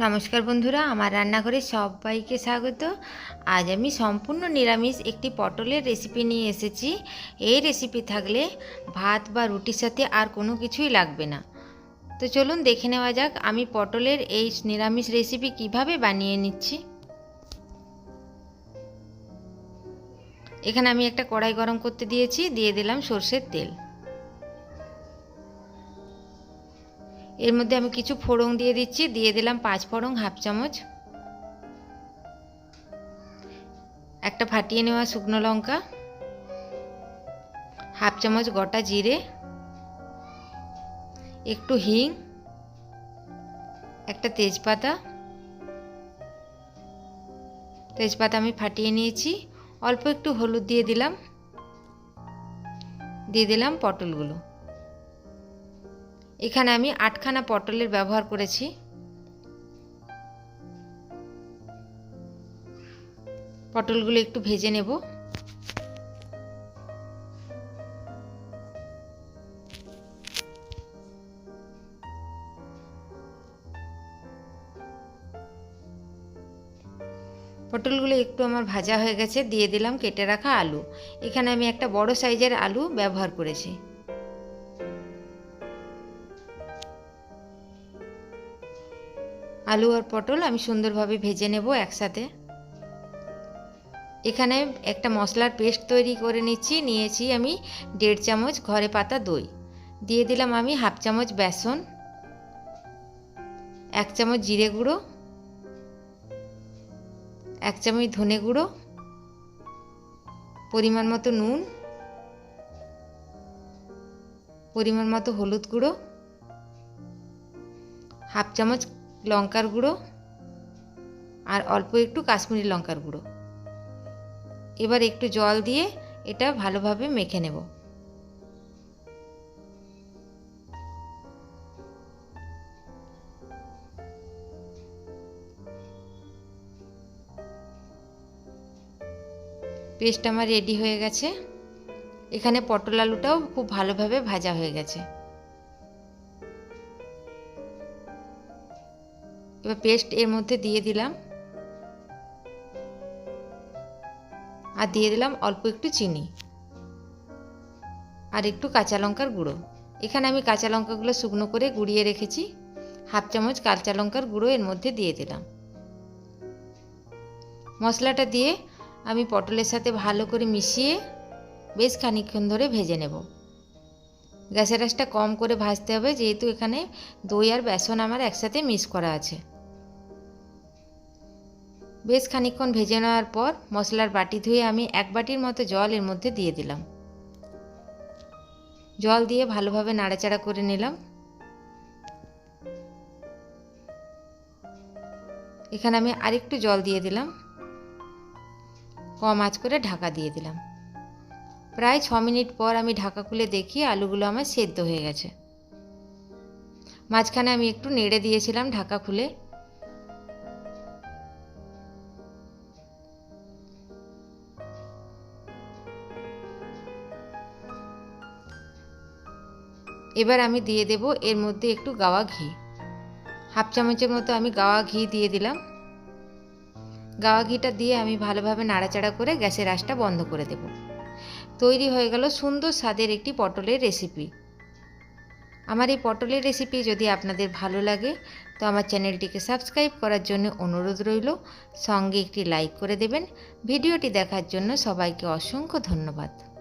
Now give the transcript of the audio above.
নমস্কার বন্ধুরা, আমার রান্নাঘরে সবাইকে স্বাগত। আজ আমি সম্পূর্ণ নিরামিষ একটি পটলের রেসিপি নিয়ে এসেছি। এই রেসিপি থাকলে ভাত বা রুটির সাথে আর কোনো কিছুই লাগবে না। তো চলুন দেখে নেওয়া যাক, আমি পটলের এই নিরামিষ রেসিপি কীভাবে বানিয়ে নিচ্ছি। এখানে আমি একটা কড়াই গরম করতে দিয়েছি, দিয়ে দিলাম সর্ষের তেল। এর মধ্যে আমি কিছু ফোড়ন দিয়ে দিচ্ছি, দিয়ে দিলাম পাঁচ ফোড়ং হাফ চামচ। একটা ফাটিয়ে নেওয়া শুকনো লঙ্কা, হাফ চামচ গোটা জিরে, একটু হিং, একটা তেজপাতা। তেজপাতা আমি ফাটিয়ে নিয়েছি, অল্প একটু হলুদ দিয়ে দিলাম দিয়ে দিলাম পটলগুলো। এখানে আমি আটখানা পটলের ব্যবহার করেছি। পটলগুলো একটু ভেজে নেব। পটলগুলো একটু আমার ভাজা হয়ে গেছে, দিয়ে দিলাম কেটে রাখা আলু। এখানে আমি একটা বড় সাইজের আলু ব্যবহার করেছি। আলু আর পটল আমি সুন্দরভাবে ভেজে নেব একসাথে। এখানে একটা মশলার পেস্ট তৈরি করে নিচ্ছি, নিয়েছি আমি দেড় চামচ ঘরে পাতা দই। দিয়ে দিলাম আমি হাফ চামচ বেসন, এক চামচ জিরে গুঁড়ো, এক চামচ ধনে গুঁড়ো, পরিমাণ মতো নুন, পরিমাণ মতো হলুদ গুঁড়ো, হাফ চামচ লঙ্কার গুঁড়ো আর অল্প একটু কাশ্মীরি লঙ্কার গুঁড়ো। এবার একটু জল দিয়ে এটা ভালোভাবে মেখে নেব। পেস্ট আমার রেডি হয়ে গেছে। এখানে পটল আলুটাও খুব ভালোভাবে ভাজা হয়ে গেছে। এবার পেস্ট এর মধ্যে দিয়ে দিলাম। আর দিয়ে দিলাম অল্প একটু চিনি। আর একটু কাঁচা লঙ্কার গুঁড়ো। এখানে আমি কাঁচা লঙ্কাগুলো শুকনো করে গুঁড়িয়ে রেখেছি। হাফ চামচ কাঁচা লঙ্কার গুঁড়ো এর মধ্যে দিয়ে দিলাম। মশলাটা দিয়ে আমি পটলের সাথে ভালো করে মিশিয়ে বেশ খানিকক্ষণ ধরে ভেজে নেব। গ্যাসের আঁচটা কম করে ভাজতে হবে, যেহেতু এখানে দই আর বেসন আমার একসাথে মিক্স করা আছে। বেশ খানিকক্ষণ ভেজে নেওয়ার পর মশলার বাটি ধুয়ে আমি এক বাটির মতো জল এর মধ্যে দিয়ে দিলাম। জল দিয়ে ভালোভাবে নাড়াচাড়া করে নিলাম। এখানে আমি আরেকটু জল দিয়ে দিলাম। কম আঁচ করে ঢাকা দিয়ে দিলাম। প্রায় ছ মিনিট পর আমি ঢাকা খুলে দেখি আলুগুলো আমার সেদ্ধ হয়ে গেছে। মাঝখানে আমি একটু নেড়ে দিয়েছিলাম ঢাকা খুলে। এবার আমি দিয়ে দেব এর মধ্যে একটু গাওয়া ঘি। হাফ চামচের মতো আমি গাওয়া ঘি দিয়ে দিলাম। গাওয়া ঘিটা দিয়ে আমি ভালোভাবে নাড়াচাড়া করে গ্যাসের আঁচটা বন্ধ করে দেব। তৈরি হয়ে গেল সুন্দর স্বাদের একটি পটলের রেসিপি। আমার এই পটলের রেসিপি যদি আপনাদের ভালো লাগে, তো আমার চ্যানেলটিকে সাবস্ক্রাইব করার জন্য অনুরোধ রইল। সঙ্গে একটি লাইক করে দেবেন। ভিডিওটি দেখার জন্য সবাইকে অসংখ্য ধন্যবাদ।